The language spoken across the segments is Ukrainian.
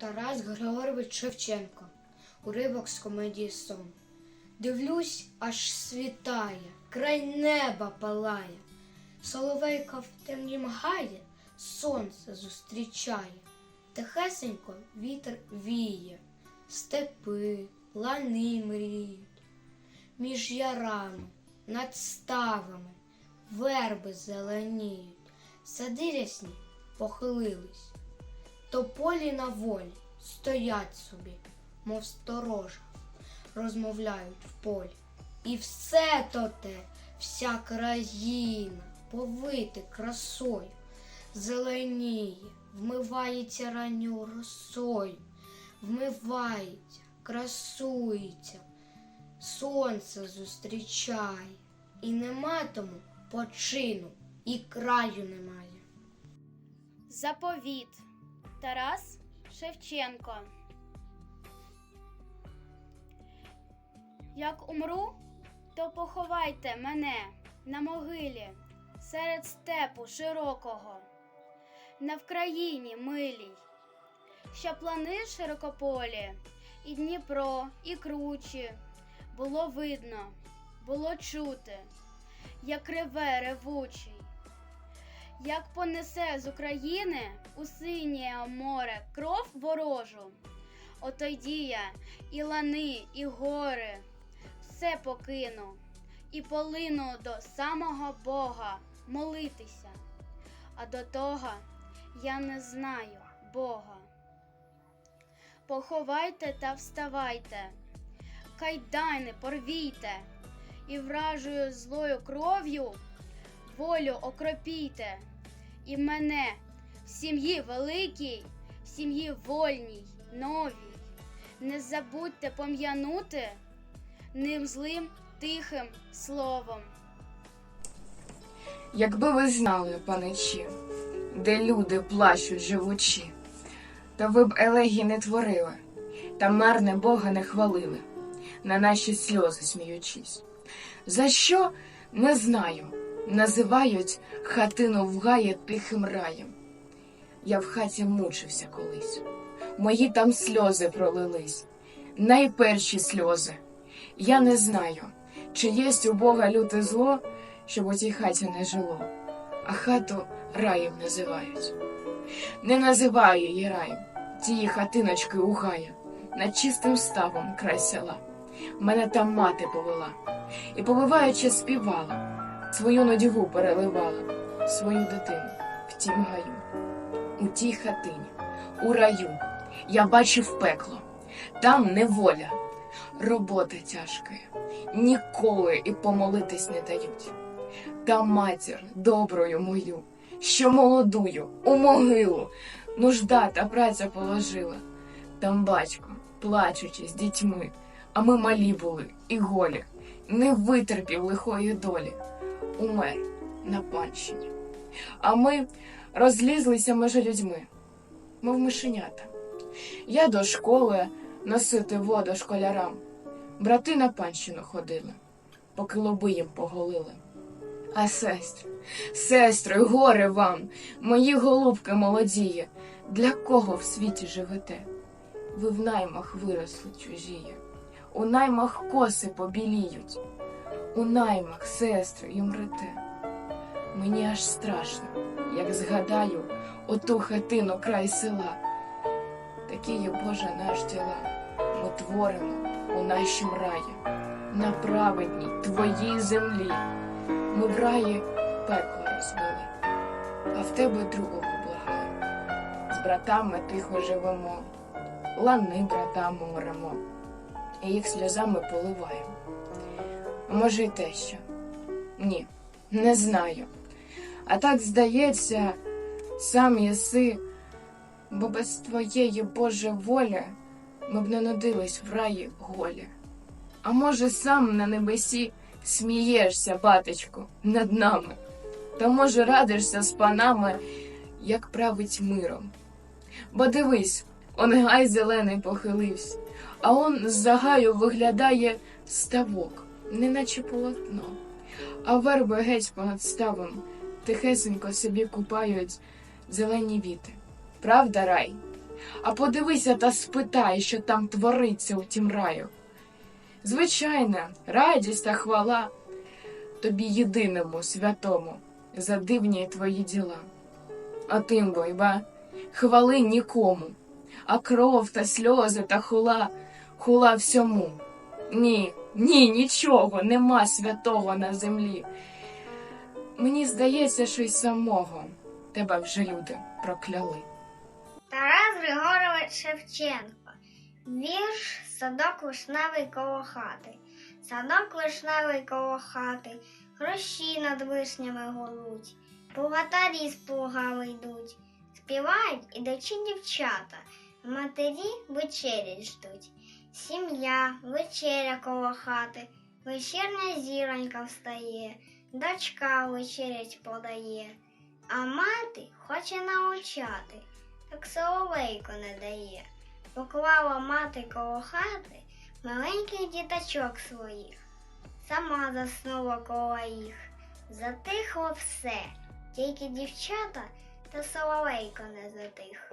Тарас Григорович Шевченко. Уривок з комедії Сон. Дивлюсь, аж світає, край неба палає. Соловейка в темнім гаї сонце зустрічає. Тихесенько вітер віє, степи, лани мріють. Між ярами, над ставами, верби зеленіють, сади рясні похилились. Тополі на волі стоять собі, мов сторожа, розмовляють в полі. І все то те, вся країна повити красою, зеленіє, вмивається ранньою росою, вмивається, красується, сонце зустрічає, і нема тому почину, і краю немає. Заповіт Тарас Шевченко. Як умру, то поховайте мене на могилі серед степу широкого, на Вкраїні милій, що плани широкополі, і Дніпро, і кручі було видно, було чути, як реве ревучий як понесе з України у синє море кров ворожу. Отойді я і лани, і гори, все покину і полину до самого Бога молитися. А до того я не знаю Бога. Поховайте та вставайте, кайдани порвійте, і вражою злою кров'ю волю окропійте, і мене в сім'ї великій, в сім'ї вольній, новій. Не забудьте пом'янути ним злим тихим словом. Якби ви знали, паничі, де люди плачуть живучі, то ви б елегії не творили, та марне Бога не хвалили, на наші сльози сміючись. За що не знаю, називають хатину в гаї тихим раєм. Я в хаті мучився колись, мої там сльози пролились, найперші сльози. Я не знаю, чи єсть у Бога люте зло, щоб у тій хаті не жило, а хату раєм називають. Не називаю її раєм, тії хатиночки у гаю, над чистим ставом край села. Мене там мати повела, і, повиваючи, співала, свою нудьгу переливала, свою дитину в тім гаю, у тій хатині, у раю. Я бачив пекло, там неволя, робота тяжка, ніколи і помолитись не дають. Та матір доброю мою, що молодую у могилу нужда та праця положила. Там батько, плачучи з дітьми, а ми малі були і голі, не витерпів лихої долі, умер на панщині. А ми розлізлися між людьми, мов мишенята. Я до школи носити воду школярам. Брати на панщину ходили, поки лоби їм поголили. А сестри, сестри, горе вам, мої голубки молодіє, для кого в світі живете? Ви в наймах виросли чужіє, у наймах коси побіліють, у наймах, сестри, й умрете. Мені аж страшно, як згадаю оту хатину край села. Такі є Боже наш діла, ми творимо у нашім раї, на праведній твоїй землі. Ми в раї пекло розвели, а в тебе другого благаю. З братами тихо живемо, лани братами оремо, і їх сльозами поливаємо. А може, й те що? Ні, не знаю. А так здається, сам єси, бо без твоєї Боже волі ми б не нудились в раї голі. А може, сам на небесі смієшся, батечку, над нами, та може радишся з панами, як править миром. Бо дивись, он гай зелений похилився, а он з загаю виглядає ставок, неначе полотно, а верби геть понад ставом тихесенько собі купають зелені віти. Правда, рай? А подивися та спитай, що там твориться у тім раю. Звичайна, радість та хвала тобі єдиному, святому, за дивні твої діла. А тим бо, ба, хвали нікому, а кров та сльози та хула, хула всьому. Ні, ні, нічого, нема святого на землі. Мені здається, що й самого тебе вже люди прокляли. Тарас Григорович Шевченко. Вірш Садок вишневий коло хати. Садок вишневий коло хати, хрощі над вишнями голуть, плугатарі з плугами йдуть, співають ідучі дівчата, матері вечері ждуть. Сім'я, вечеря коло хати, вечірня зіронька встає, дочка вечерять подає, а мати хоче научати так соловейко не дає. Поклала мати коло хати маленьких діточок своїх, сама заснула коло їх. Затихло все, тільки дівчата та соловейко не затих.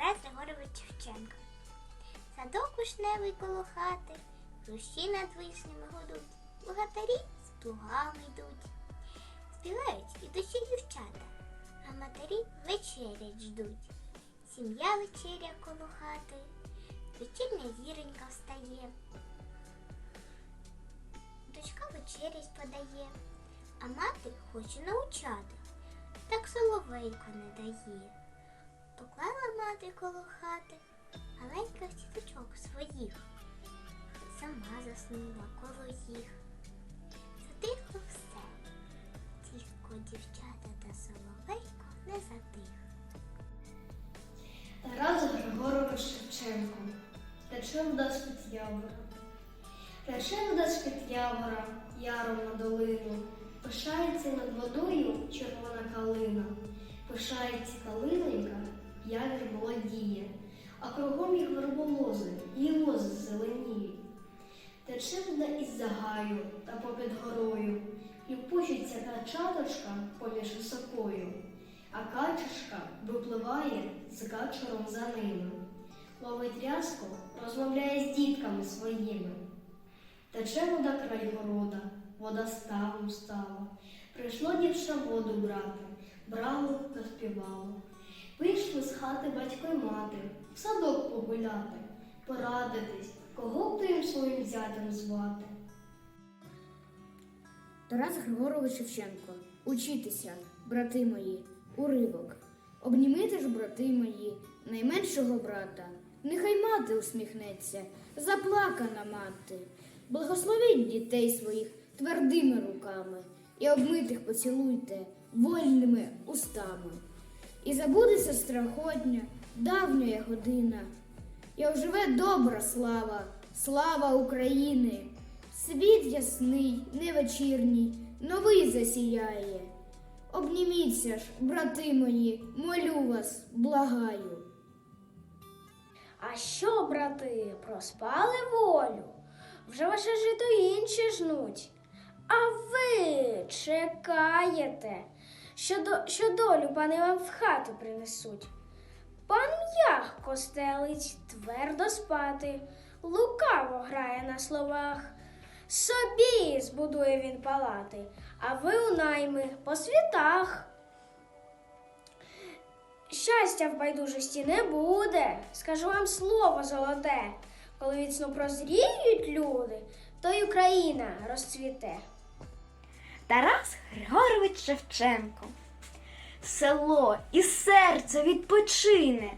Тарас Григорович Шевченко. Садок вишневий коло хати, руші над вишнями гудуть, богатарі з плугами йдуть. Співають і душі дівчата, а матері вечерять ждуть. Сім'я вечеря коло хати, вечірня зіронька встає. Дочка вечерять подає, а мати хоче научати, так соловейко не дає. Поклала мати коло хати маленьких діточок своїх, сама заснула коло їх. Затихло все, тільки дівчата та соловейко не затих. Тарас Григорович Шевченко. Тече вода з-під явора. Тече вода з-під явора, яром на долину. Пишається над водою червона калина. Пишається калинонька, явір молодіє, а кругом їх верболози, і лози зеленіють. Тече вода із загаю та попід горою, і пучиться качаточка поміж високою а качушка випливає з качуром за ними. Ловить рязку, розмовляє з дітками своїми. Тече вода край города, вода ставом стала. Прийшло дівча воду брати, брало та співало. Вийшли з хати батько й мати, в садок погуляти, порадитись, кого б їм своїм зятям звати. Тарас Григорович Шевченко. Учітеся, брати мої, уривок. Обнімите ж, брати мої, найменшого брата. Нехай мати усміхнеться, заплакана мати. Благословіть дітей своїх твердими руками і обмитих поцілуйте вольними устами. І забудеться страхотня, давня година, і оживе добра слава, слава України. Світ ясний, не вечірній, новий засіяє. Обніміться ж, брати мої, молю вас, благаю. А що, брати, проспали волю? Вже ваше жито інші жнуть. А ви чекаєте, що, до, що долю пани вам в хату принесуть. Пан м'ягко стелить, твердо спати, лукаво грає на словах. Собі збудує він палати, а ви у найми по світах. Щастя в байдужості не буде, скажу вам слово золоте. Коли від сну прозріють люди, то й Україна розцвіте. Тарас Григорович Шевченко. Село і серце відпочине.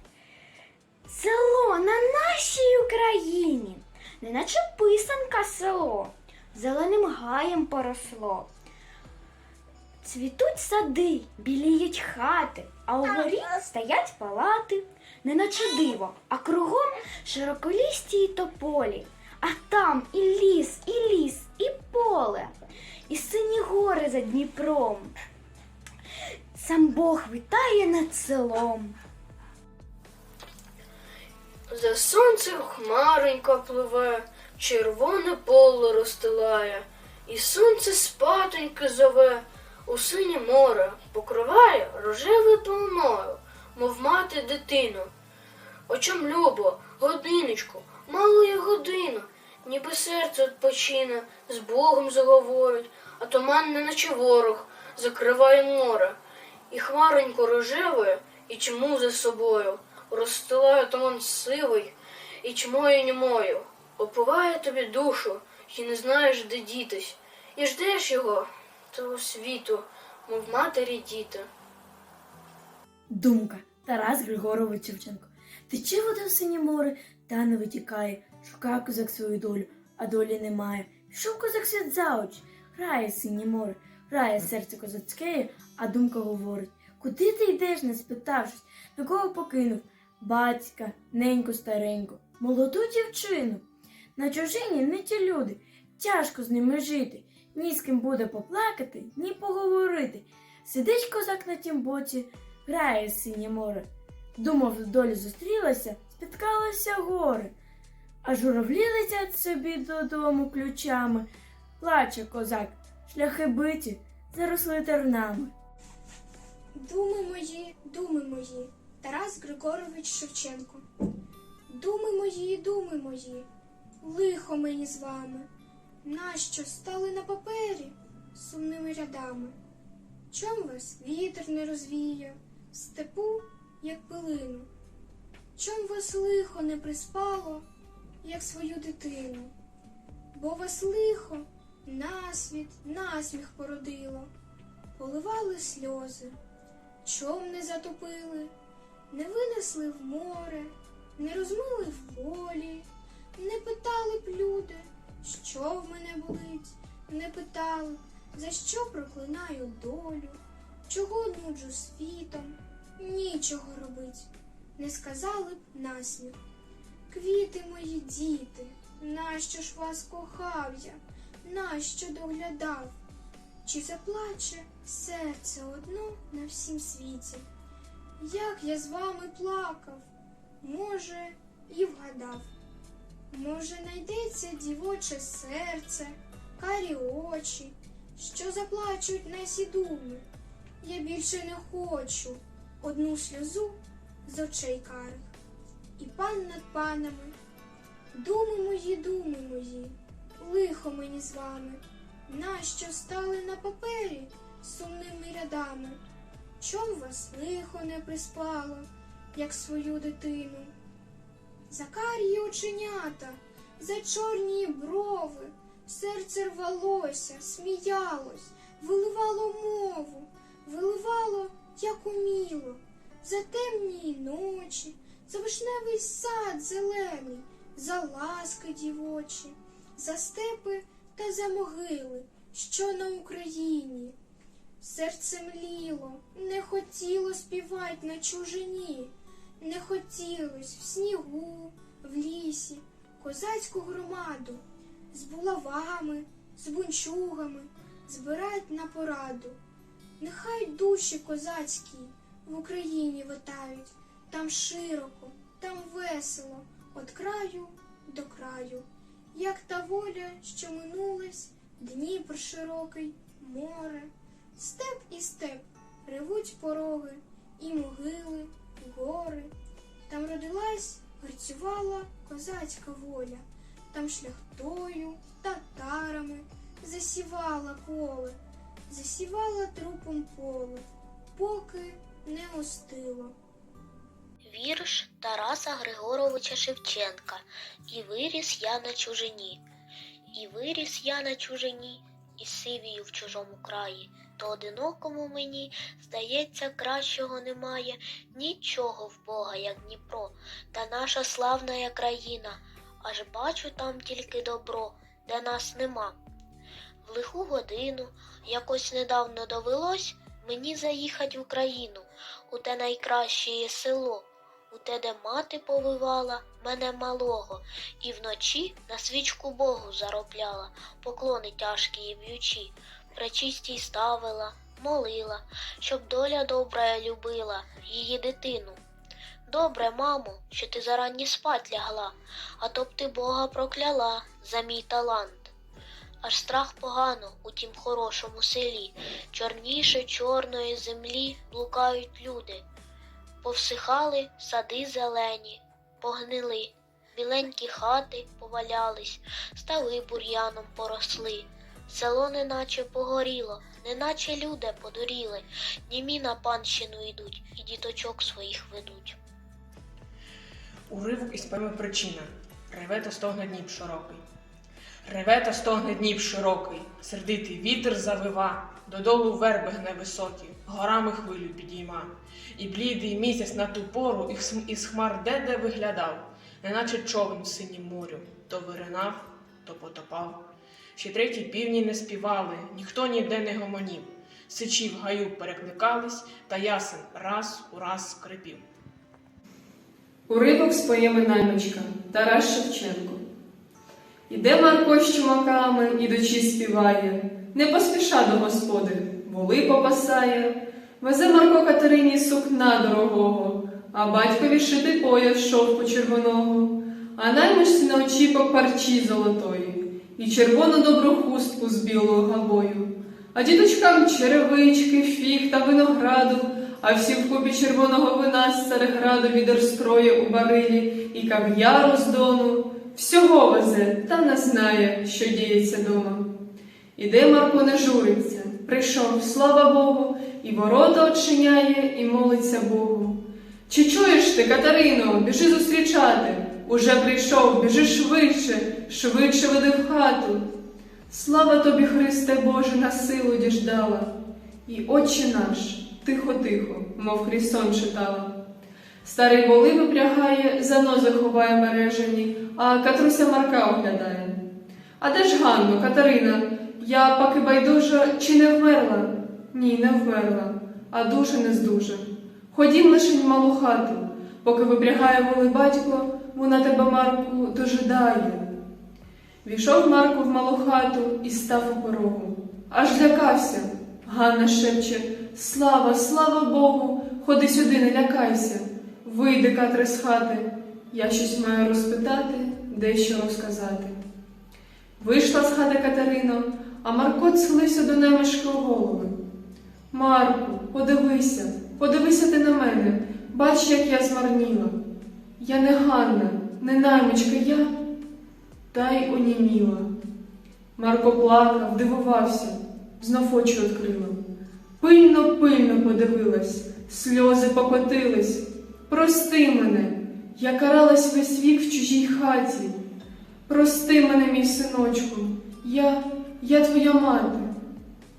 Село на нашій Україні, неначе писанка село, зеленим гаєм поросло. Цвітуть сади, біліють хати, а угорі стоять палати, неначе диво, а кругом широколісті й тополі, а там і ліс, і ліс, і поле, і сині гори за Дніпром. Сам Бог витає над селом. За сонцем хмаренька пливе, червоне поле розстилає, і сонце спатоньки зове, у синє море покриває рожевою пеленою, мов мати дитину. Очам любо, годиночку, малої годину, ніби серце відпочине, з Богом заговорить, а туман, неначе ворог, закриває море, і хмаренько рожевою, і чому за собою. Розстилає туман сивий, і чмою німою, опиває тобі душу, і не знаєш, де дітись, і ждеш його, того світу, мов матері діти. Думка. Тарас Григорович Шевченко. Тече вода в синє море, та не витікає, шукає козак свою долю, а долі немає. Пішов козак світ за очі, грає синє море, грає серце козацьке, а думка говорить, куди ти йдеш, не спитавшись, на кого покинув? Батька, неньку стареньку, молоду дівчину. На чужині не ті люди, тяжко з ними жити, ні з ким буде поплакати, ні поговорити. Сидить козак на тім боці, грає синє море. Думав, долі зустрілася, спіткалися гори, а журавлі летять собі додому ключами. Плаче козак, шляхи биті, заросли тернами. Думи мої, думи мої, Тарас Григорович Шевченко. Думи мої, думи мої, лихо мені з вами, нащо стали на папері сумними рядами? Чом вас вітер не розвіє, в степу, як пилину? Чом вас лихо не приспало, як свою дитину? Бо вас лихо насвіт, насміх породило, поливали сльози. Чом не затопили, не винесли в море, не розмили в полі, не питали б люди, що в мене болить, не питали, за що проклинаю долю, чого нуджу світом, нічого робить, не сказали б насміх. Квіти мої діти, нащо ж вас кохав я, нащо доглядав? Чи заплаче серце одно на всім світі? Як я з вами плакав, може, і вгадав. Може, найдеться дівоче серце, карі очі, що заплачуть на думи. Я більше не хочу одну сльозу з очей карих. І пан над панами, думи мої, думи мої, лихо мені з вами. Нащо стали на папері сумними рядами? Чом вас лихо не приспало, як свою дитину? За карії оченята, за чорні брови, серце рвалося, сміялось, виливало мову, виливало, як уміло, за темні ночі, за вишневий сад зелений, за ласки дівочі, за степи та за могили, що на Україні. Серце мліло, не хотіло співать на чужині, не хотілось в снігу, в лісі, козацьку громаду, з булавами, з бунчугами збирать на пораду. Нехай душі козацькі в Україні витають, там широко, там весело, от краю до краю як та воля, що минулась, Дніпр широкий, море, степ і степ ревуть пороги, і могили, і гори. Там родилась, гарцювала козацька воля, там шляхтою, татарами засівала поле, засівала трупом поле, поки не остило. Вірш Тараса Григоровича Шевченка І виріс я на чужині. І виріс я на чужині, і сивію в чужому краї, то одинокому мені, здається, кращого немає, нічого в Бога, як Дніпро, та наша славна країна, аж бачу там тільки добро, де нас нема. В лиху годину Якось недавно довелось мені заїхать в Україну, у те найкраще село, у те, де мати повивала мене малого, і вночі на свічку Богу заробляла, поклони тяжкі і б'ючі, пречистій ставила, молила, щоб доля добра любила її дитину. Добре, мамо, що ти зарані спать лягла, а то б ти Бога прокляла за мій талант. Аж страх погано у тім хорошому селі, чорніше чорної землі блукають люди. Повсихали сади зелені, погнили, біленькі хати повалялись, стави бур'яном поросли. Село неначе погоріло, неначе люди подуріли, німі на панщину йдуть і діточок своїх ведуть. Уривок із поеми причина. Реве та стогне Дніп широкий. Реве та стогне Дніп широкий, сердитий вітер завива, додолу верби гне високі, горами хвилю підійма. І блідий місяць на ту пору із, із хмар де-де виглядав, неначе човен в синім морю, то виринав, то потопав. Ще треті півні не співали, ніхто ніде не гомонів. Сичі в гаю перекликались, та ясен раз у раз скрипів. Уривок з поєми наймичка Тарас Шевченко. Іде Марко з чумаками, ідучи співає, не поспіша до господи, воли попасає. Везе Марко Катерині сукна дорогого, а батькові шитий пояс шовку червоного, а наймичці на очіпок парчі золотої, і червону добру хустку з білою габою. А діточкам черевички, фіг та винограду, а всі в купі червоного вина з цареграду відер строє у барилі і кав'яру з дону. Всього везе, та не знає, що діється дома. Іде Марко не журиться, прийшов, слава Богу, і ворота очиняє, і молиться Богу. Чи чуєш ти, Катерино, біжи зустрічати? Уже прийшов, біжи швидше, швидше веди в хату. Слава тобі, Христе Боже, на силу діждала. І Отче наш, тихо-тихо, мов Хрісон читала. Старий воли випрягає, занози ховає мережені, а Катруся Марка оглядає. А де ж Ганно, Катерина? Я поки байдужа, чи не вмерла? Ні, не вмерла, а дуже не здужа. Ходім лише в малу хату, поки випрягає воли батько, вона тебе, Марку, дожидає. Війшов Марко в малу хату і став у порогу. Аж лякався. Ганна шепче Слава, слава Богу, ходи сюди, не лякайся. Вийди, Катре, з хати. Я щось маю розпитати, дещо розказати. Вийшла з хати Катерина, а Марко схилився до немишки у голови. Марку, подивися, подивися ти на мене, бач, як я змарніла. Я не Ганна, не наймичка, я та й оніміла. Марко плакав, дивувався, знов очі відкрила. Пильно, пильно подивилась, сльози покотились. Прости мене, я каралась весь вік в чужій хаті. Прости мене, мій синочку, я, я твоя мати.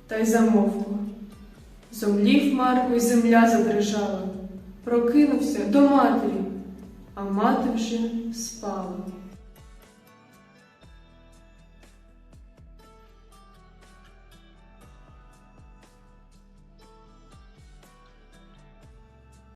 Та й замовкла. Зомлів Марко, і земля задрижала. Прокинувся до матері, а мати вже спала.